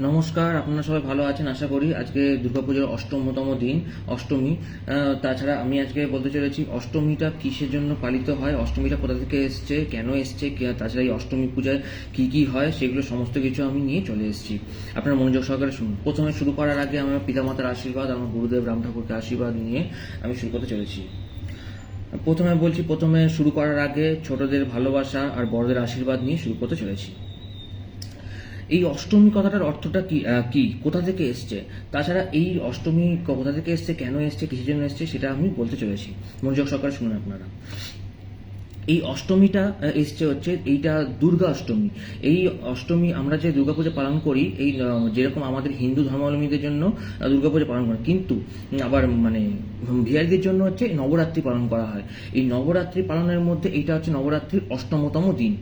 নমস্কার, আপনারা সবাই ভালো আছেন, আশা করি। আজকে দুর্গাপুজোর অষ্টমতম দিন, অষ্টমী। তাছাড়া আমি আজকে বলতে চলেছি, অষ্টমীটা কিসের জন্য পালিত হয়, অষ্টমীটা কোথা থেকে এসছে, কেন এসছে তাছাড়া এই অষ্টমী পূজায় কি কি হয়, সেগুলো সমস্ত কিছু আমি নিয়ে চলে এসেছি। আপনার মনোযোগ সহকারে শুনুন। প্রথমে শুরু করার আগে আমার পিতামাতার আশীর্বাদ, আমার গুরুদেব রাম ঠাকুরকে আশীর্বাদ নিয়ে আমি শুরু করতে চলেছি। প্রথমে বলছি, প্রথমে শুরু করার আগে ছোটদের ভালোবাসা আর বড়দের আশীর্বাদ নিয়ে শুরু করতে চলেছি। এই অষ্টমী কথাটার অর্থটা কি কি? কোথা থেকে এসছে? তাছাড়া এই অষ্টমী কোথা থেকে এসছে, কেন এসছে, কিসের জন্য এসছে, সেটা আমি বলতে চলেছি। মনোযোগ সহকারে শুনুন আপনারা। এই অষ্টমীটা এসছে হচ্ছে এইটা দুর্গা অষ্টমী। এই অষ্টমী আমরা যে দুর্গাপূজা পালন করি, এই যেরকম আমাদের হিন্দু ধর্মাবলম্বীদের জন্য দুর্গাপূজা পালন করে। কিন্তু আবার মানে বিহারীদের জন্য হচ্ছে নবরাত্রি পালন করা হয়। এই নবরাত্রি পালনের মধ্যে এইটা হচ্ছে নবরাত্রির অষ্টমতম দিন।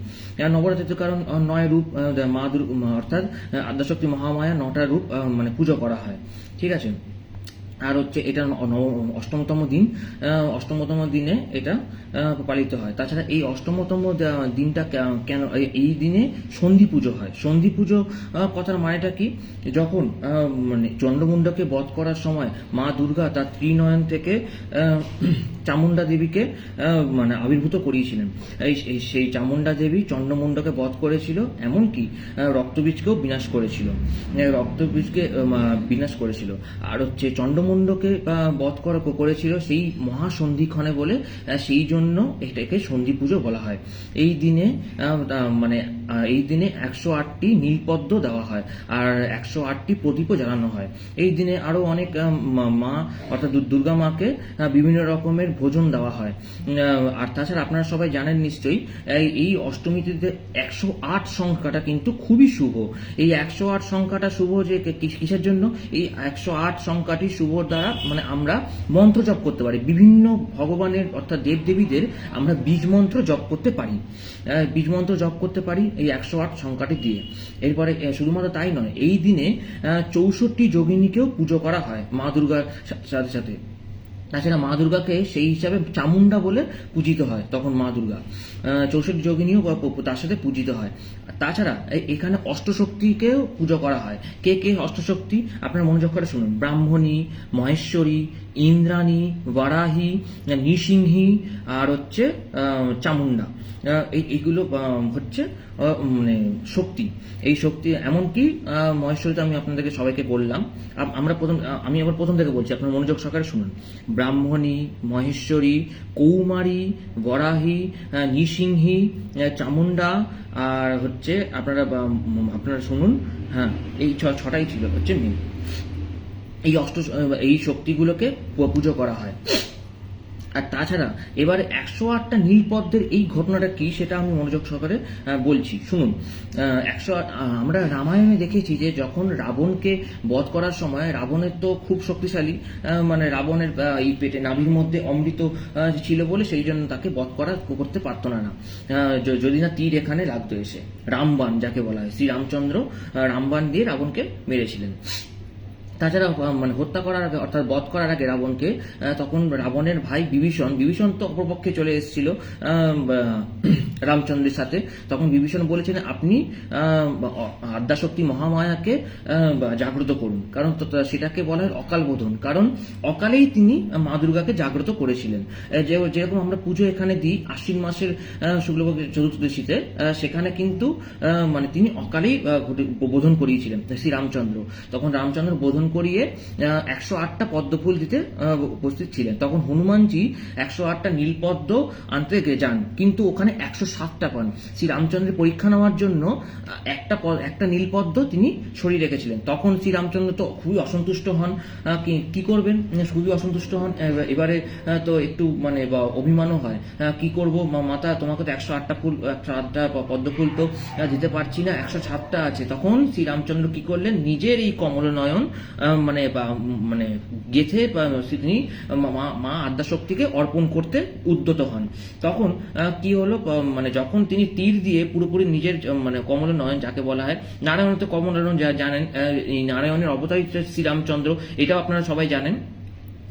নবরাত্রিতে কারণ নয় রূপ মা অর্থাৎ আদ্যাশক্তি মহামায়া নটা রূপ মানে পুজো করা হয়। ঠিক আছে? আর হচ্ছে এটা অষ্টমতম দিন অষ্টমতম দিনে এটা পালিত হয়। তাছাড়া এই অষ্টমতম দিনটা কেন এই- দিনে সন্ধি পুজো হয়। সন্ধি পুজো কথার মানেটা কি? যখন মানে চন্দ্রমুণ্ডকে বধ করার সময় মা দুর্গা তার ত্রিনয়ন থেকে চামুণ্ডা দেবীকে মানে আবির্ভূত করিয়েছিলেন। এই সেই চামুণ্ডা দেবী চন্দ্রমুণ্ডকে বধ করেছিল, এমনকি রক্তবীজকেও বিনাশ করেছিল। রক্তবীজকে বিনাশ করেছিল। আর হচ্ছে চন্দ্রমুণ্ডকে আহ, বধ করা করেছিল সেই মহাসন্ধিক্ষণে বলে সেই জন্য এটাকে সন্ধি পুজো বলা হয়। এই দিনে মানে এই দিনে একশো আটটি নীলপদ্ম দেওয়া হয় আর একশো আটটি প্রদীপও জ্বালানো হয়। এই দিনে আরও অনেক মা- অর্থাৎ দুর্গা মাকে বিভিন্ন রকমের ভোজন দেওয়া হয়। আর তাছাড়া আপনারা সবাই জানেন নিশ্চয়ই এই অষ্টমীতে একশো আট সংখ্যাটা কিন্তু খুবই শুভ। এই একশো আট সংখ্যাটা শুভ যে কিসের জন্য? এই একশো আট সংখ্যাটি শুভ দ্বারা মানে আমরা মন্ত্র জপ করতে পারি। বিভিন্ন ভগবানের অর্থাৎ দেবদেবীদের আমরা বীজ মন্ত্র জপ করতে পারি। বীজ মন্ত্র জপ করতে পারি এই একশো আট সংখ্যাটি দিয়ে। এরপরে শুধুমাত্র তাই নয়, এই দিনে চৌষট্টি যোগিনীকেও পুজো করা হয় মা দুর্গার সাথে সাথে। তাছাড়া মা দুর্গাকে সেই হিসাবে চামুন্ডা বলে পূজিত হয় তখন মা দুর্গা। চৌষট্টি যোগিনীও তার সাথে পূজিত হয়। তাছাড়া এখানে অষ্টশক্তিকেও পুজো করা হয়। কে কে অষ্টশক্তি? আপনার মনোযোগ করে শুনুন। ব্রাহ্মণী মহেশ্বরী ইন্দ্রাণী বারাহী নৃসিংহী আর হচ্ছে এই এইগুলো হচ্ছে মানে শক্তি। এই শক্তি এমনকি আহ, মহেশ্বরীতে আমি আপনাদেরকে সবাইকে বললাম। আমরা প্রথম আমি আবার প্রথম থেকে বলছি আপনার মনোযোগ সহকারে শুনুন। ব্রাহ্মণী, মহেশ্বরী, কৌমারী বরাহী নৃসিংহী চামুন্ডা আর হচ্ছে আপনারা আপনারা শুনুন হ্যাঁ এই ছ- ছটাই ছিল হচ্ছে মেন এই অষ্ট, এই শক্তিগুলোকে পুজো করা হয়। আর তাছাড়া এবারে একশো আটটা নীলপদ্মের এই ঘটনাটা কি সেটা আমি মনোযোগ সহকারে বলছি। শুনুন একশো আমরা রামায়ণে দেখেছি যে যখন রাবণকে বধ করার সময় রাবণের তো খুব শক্তিশালী মানে রাবণের এই পেটে নাভির মধ্যে অমৃত ছিল বলে সেই জন্য তাকে বধ করা করতে পারতো না না। যদি না তীর এখানে লাগতো এসে রামবান যাকে বলা হয় শ্রী রামচন্দ্র রামবান দিয়ে রাবণকে মেরেছিলেন। তাছাড়া মানে হত্যা করার আগে অর্থাৎ বধ করার আগে রাবণকে তখন রাবণের ভাই বিভীষণ বিভীষণ তো অপরপক্ষে চলে এসেছিল রামচন্দ্রের সাথে। তখন বিভীষণ বলেছিলেন আপনি আদ্যাশক্তি মহামায়াকে জাগ্রত করুন। কারণ সেটাকে বলা হয় অকাল বোধন। কারণ অকালেই তিনি মা দুর্গাকে জাগ্রত করেছিলেন। যেরকম আমরা পুজো এখানে দিই আশ্বিন মাসের আহ, শুক্লপক্ষের চতুর্দশীতে সেখানে কিন্তু মানে তিনি অকালেই বোধন করিয়েছিলেন শ্রী রামচন্দ্র তখন রামচন্দ্র বোধন করিয়ে একশো আটটা পদ্মফুল দিতে উপস্থিত ছিলেন। তখন হনুমানজি একশো আটটা নীলপদ্ম আনতে যান, কিন্তু ওখানে একশো সাতটা পান। শ্রী রামচন্দ্রের পরীক্ষা নেওয়ার জন্য একটা একটা নীলপদ্ম তিনি সরিয়ে রেখেছিলেন। তখন শ্রী রামচন্দ্র তো খুবই অসন্তুষ্ট হন কি- করবেন? খুবই অসন্তুষ্ট হন। এবার- তো একটু মানে অভিমানও হয়। কি করব? মাতা, তোমাকে তো একশো আটটা ফুল, একশো আটটা প- পদ্ম ফুল তো দিতে পারছি না, একশো সাতটা আছে। তখন শ্রীরামচন্দ্র কি করলেন? নিজের এই কমলনয়ন মানে মানে গেথে তিনি মা- মা- আদ্যাশক্তিকে অর্পণ করতে উদ্যত হন। তখন কি হলো মানে যখন তিনি তীর দিয়ে পুরোপুরি নিজের মানে কমল নয়ন যাকে বলা হয়, নারায়ণ, তো কমল নয়ন যা জানেন নারায়ণের অবতারিত শ্রীরামচন্দ্র, এটাও আপনারা সবাই জানেন।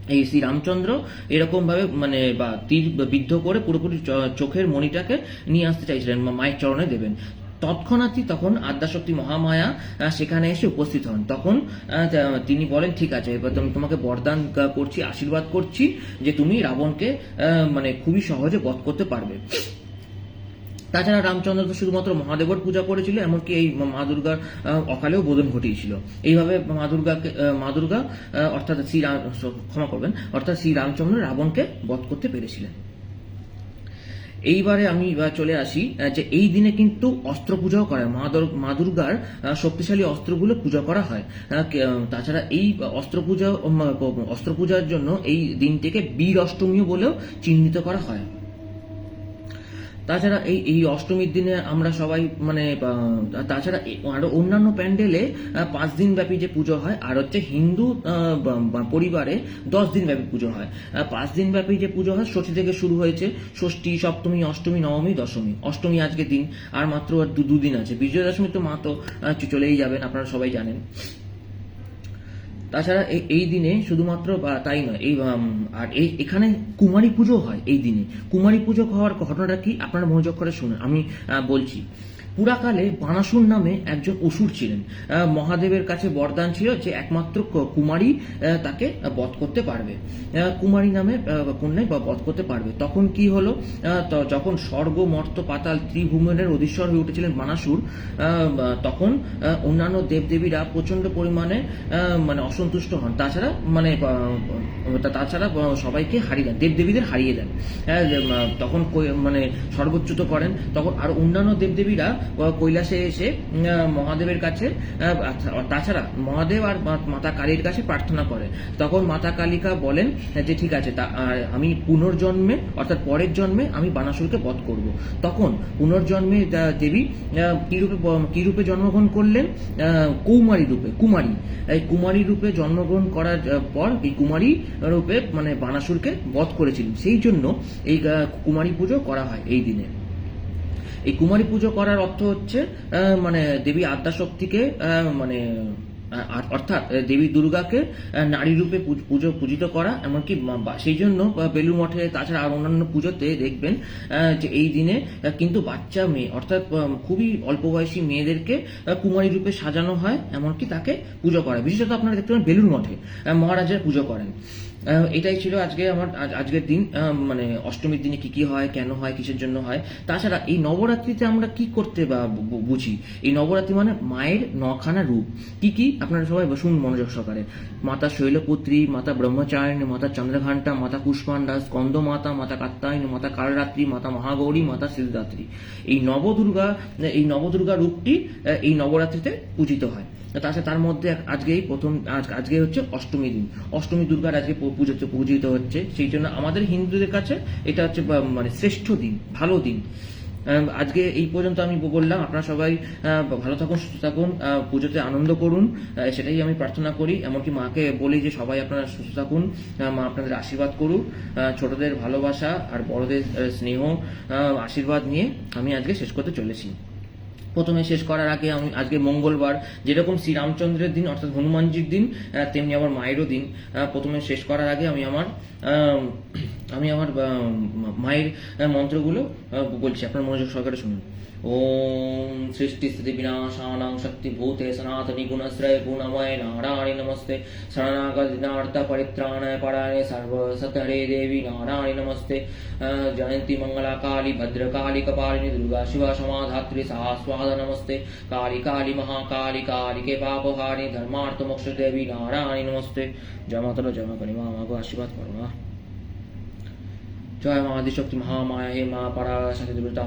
এই শ্রী রামচন্দ্র এরকম ভাবে মানে বা তীর বিদ্ধ করে পুরোপুরি চোখের মণিটাকে নিয়ে আসতে চাইছিলেন মায়ের চরণে দেবেন। তৎক্ষণাৎই তখন আদ্যাশক্তি মহামায়া সেখানে এসে উপস্থিত হন। তখন তিনি বলেন, ঠিক আছে, এবার তুমি তোমাকে বরদান করছি, আশীর্বাদ করছি যে তুমি রাবণকে মানে খুবই সহজে বধ করতে পারবে। তাছাড়া রামচন্দ্র তো শুধুমাত্র মহাদেবর পূজা করেছিল, এমনকি এই মা দুর্গার অকালেও বোধন ঘটিয়েছিল। এইভাবে মা দুর্গাকে মা দুর্গা অর্থাৎ শ্রী ক্ষমা করবেন, অর্থাৎ শ্রী রামচন্দ্র রাবণকে বধ করতে পেরেছিলেন। এইবারে আমি চলে আসি যে এই দিনে কিন্তু অস্ত্র পূজাও করা হয়। মা দুর- মা দুর্গার শক্তিশালী অস্ত্রগুলো পূজা করা হয়। তাছাড়া এই অস্ত্র পূজা অস্ত্র পূজার জন্য এই দিনটিকে বীর অষ্টমীও বলেও চিহ্নিত করা হয়। তাছাড়া এই এই অষ্টমীর দিনে আমরা সবাই মানে তাছাড়া এ- আরও অন্যান্য প্যান্ডেলে পাঁচ দিন ব্যাপী যে পুজো হয়, আর হচ্ছে হিন্দু পরিবারে দশ দিন ব্যাপী পুজো হয়। পাঁচ দিন ব্যাপী যে পুজো হয়, ষষ্ঠী থেকে শুরু হয়েছে ষষ্ঠী, সপ্তমী, অষ্টমী, নবমী, দশমী। অষ্টমী আজকে দিন, আর মাত্র আর দুদিন আছে। বিজয়া দশমী তো মা তো চলেই যাবেন, আপনারা সবাই জানেন। তাছাড়া এই দিনে শুধুমাত্র তাই নয়, এই আর এই, এখানে কুমারী পুজো হয় এই দিনে। কুমারী পুজো হওয়ার ঘটনাটা কি? আপনারা মনোযোগ করে শুনুন। আমি বলছি পুরাকালে বানাসুর নামে একজন অসুর ছিলেন। মহাদেবের কাছে বরদান ছিল যে একমাত্র কুমারী তাকে বধ করতে পারবে। কুমারী নামে আহ, কন্যায় বা বধ করতে পারবে। তখন কি হলো? যখন স্বর্গ মর্ত পাতাল ত্রিভুবনের অধীশ্বর হয়ে উঠেছিলেন বানাসুর তখন অন্যান্য দেবদেবীরা প্রচণ্ড পরিমাণে মানে অসন্তুষ্ট হন। তাছাড়া মানে তাছাড়া সবাইকে হারিয়ে দেন দেবদেবীদের হারিয়ে দেন। তখন মানে সর্বোচ্যুত করেন। তখন আর অন্যান্য দেবদেবীরা কৈলাসে এসে মহাদেবের কাছে আচ্ছা, তাছাড়া মহাদেব আর মাতা কালীর কাছে প্রার্থনা করে। তখন মাতা কালিকা বলেন যে ঠিক আছে আমি পুনর্জন্মে অর্থাৎ পরের জন্মে আমি বানাসুরকে বধ করব। তখন পুনর্জন্মে দেবী আহ, কি রূপে কি রূপে জন্মগ্রহণ করলেন? কৌমারী রূপে কুমারী। এই কুমারী রূপে জন্মগ্রহণ করার পর এই কুমারী রূপে মানে বানাসুরকে বধ করেছিলেন। সেই জন্য এই কুমারী পুজো করা হয় এই দিনে। এই কুমারী পুজো করার অর্থ হচ্ছে মানে দেবী আদ্যাশক্তিকে মানে অর্থাৎ দেবী দুর্গাকে নারী রূপে পুজো পূজিত করা, এমনকি সেই জন্য বেলুর মঠে, তাছাড়া আর অন্যান্য পুজোতে দেখবেন যে এই দিনে কিন্তু বাচ্চা মেয়ে, অর্থাৎ খুবই অল্প বয়সী মেয়েদেরকে কুমারী রূপে সাজানো হয়, এমনকি তাকে পুজো করা বিশেষত আপনারা দেখতে পাবেন বেলুর মঠে মহারাজারা পুজো করেন। এটাই ছিল আজকে আমার, আজ- আজকের দিন। মানে অষ্টমীর দিনে কি কি হয়, কেন হয়, কিসের জন্য হয়। তাছাড়া এই নবরাত্রিতে আমরা কি করতে বা বুঝি? এই নবরাত্রি মানে মায়ের নখানা রূপ। কি কি? আপনারা সবাই শুনুন মনোযোগ সহকারে। মাতা শৈলপুত্রী, মাতা ব্রহ্মচারিণী, মাতা চন্দ্রঘান্টা, মাতা পুষ্পান্ডা স্কন্দ মাতা মাতা কাত্তায়নী, মাতা কালরাত্রি, মাতা মহাগৌরী, মাতা সিদ্ধাত্রী এই নবদুর্গা এই নবদুর্গা রূপটি এই নবরাত্রিতে পূজিত হয়। তাছাড়া তার মধ্যে আজকেই প্রথম, আজ- আজকে হচ্ছে অষ্টমী দিন। অষ্টমী দুর্গার আজকে পুজোতে পূজিত হচ্ছে। সেই জন্য আমাদের হিন্দুদের কাছে এটা হচ্ছে মানে শ্রেষ্ঠ দিন, ভালো দিন। আজকে এই পর্যন্ত আমি বললাম। আপনারা সবাই ভালো থাকুন, সুস্থ থাকুন পুজোতে আনন্দ করুন। সেটাই আমি প্রার্থনা করি। এমনকি মাকে বলি যে, সবাই আপনারা সুস্থ থাকুন মা আপনাদের আশীর্বাদ করুক। ছোটদের ভালোবাসা আর বড়দের স্নেহ আশীর্বাদ নিয়ে আমি আজকে শেষ করতে চলেছি। প্রথমে শেষ করার আগে আমি আজকে মঙ্গলবার, যেরকম শ্রীরামচন্দ্রের দিন, অর্থাৎ হনুমানজির দিন তেমনি আমার মায়েরও দিন প্রথমে শেষ করার আগে আমি আমার আমি আমার মায়ের মন্ত্রগুলো বলছি। আপনার মনোযোগ সহকারে শুনুন। ॐ सृष्टि शक्तिभूते विनाशानां शक्ति भूते गुणमय नारायण नमस्ते शरणागतिनार्थ परित्राणाय पराय सर्वसत हरे देवी नारायण नमस्ते जयंती मंगला भद्रकाली कपालिनी दुर्गा शिवा समाधात्री सास्वाद नमस्ते काली काली महाकाली काली के पापहारी धर्मार्थ नमस्ते जय माता जय मां कलिमा मां आशीर्वाद জয় মা আদিশক্তি মহামায়া, হে মা পাড়া দুর্গা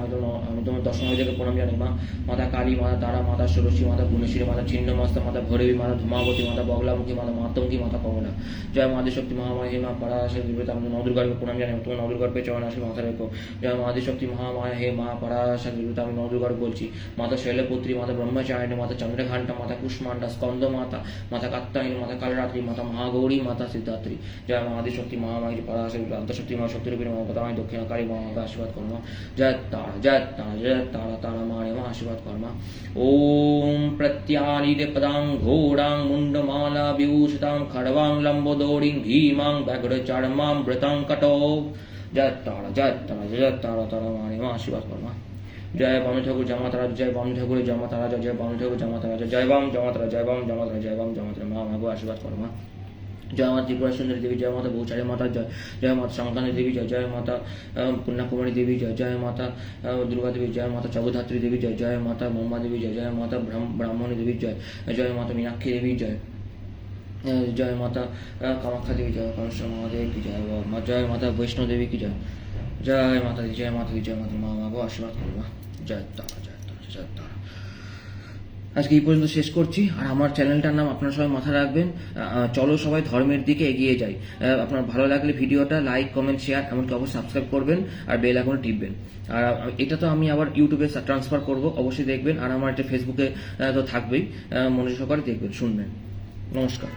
আমি তোমার দর্শন হয়ে থেকে প্রণাম জানি মা। মাতা কালী, মাতা তারা, মাতা ষোড়শী, মাতা গুণেশ্বরী মাতা ছিন্নমস্ত মাতা ভৈরবী, মাতা ধুমাবতী, মাতা বগলামুখী, মাতা মাতঙ্গী, মাতা কমলা। জয় মা আদিশক্তি মহামায়া, হে মা পাড়া দুর্গা আমি নদুর্গাকে প্রণাম জানি তোমার নদুর্গার পে চরণ আসি মাথা রেখো। জয় মা আদিশক্তি মহামায়া, হে মা পাড়া দুর্গা আমি নদুর্গার বলছি মাতা শৈলপুত্রী, মাতা ব্রহ্মচারিণী, মাতা চন্দ্রঘান্টা, মাতা কুষ্মান্ডা স্কন্দ মাতা মাতা কাত্তায়নী মাতা কালরাত্রি, মাতা মহাগৌরী, মাতা সিদ্ধাত্রী। জয় মা আদিশক্তি মহামায়ী পাড়া সাথে আন্তঃশক্তি মা শক্তি আমি দক্ষিণাকারী আমাকে আশীর্বাদ কর্মা জয় তারা জয় তারা জয় তারা তারা মা মা আশীর্বাদ কর্মা ওম প্রত্যানিদে পদাং ঘোড়াং মুন্ডমালা বিভূষিতাং খড়বাং লম্বোদরিং ভীমাং ব্যাঘ্র চর্মাং বৃতাং কটো জয় তারা জয় তারা জয় তারা তারা মা মা আশীর্বাদ কর্মা জয় বামী ঠাকুর জামাতা রাজা জয় বামী ঠাকুরের জামাতা রাজা জয় বামী ঠাকুর জামাতা রাজা জয় বাম জামাতা রাজা জয় বাম জামাতা রাজা জয় বাম জামাতা রাজা। মা মাগো আশীর্বাদ করো জয় মাতা ত্রিপুরা সুন্দরী দেবী জয় মাতা বৌচারী মাতা জয় জয় মাতা সংক্রান্তি দেবী জয় জয় মাতা কন্যাকুমারী দেবী জয় জয় মাতা দুর্গা দেবী জয় মাতা জগদ্ধাত্রী দেবী জয় জয় মাতা মম্মা দেবী জয় জয় মাতা ব্রাহ্ম- ব্রাহ্মণী দেবী জয় জয় মাতা মীনাক্ষী দেবী জয় জয় মাতা কামাখ্যা দেবী জয় কামেশ্বর মহাদেব কি জয় মা জয় মাতা বৈষ্ণব দেবী কি জয় জয় মাতা জয় মাতা জয় মাতা মা মাগো আশীর্বাদ করবা জয় তারা জয় তারা জয় তারা আজকে এই পর্যন্ত শেষ করছি, আর আমার চ্যানেলটার নাম আপনারা সবাই মাথায় রাখবেন। চলো সবাই ধর্মের দিকে এগিয়ে যাই। আপনার ভালো লাগলে ভিডিওটা লাইক কমেন্ট শেয়ার এমনকি অবশ্যই সাবস্ক্রাইব করবেন আর বেল এখন টিপবেন। আর এটা তো আমি আবার ইউটিউবে ট্রান্সফার করব, অবশ্যই দেখবেন। আর আমার এটা ফেসবুকে তো থাকবেই। মনে সহকারে দেখবেন, শুনবেন। নমস্কার।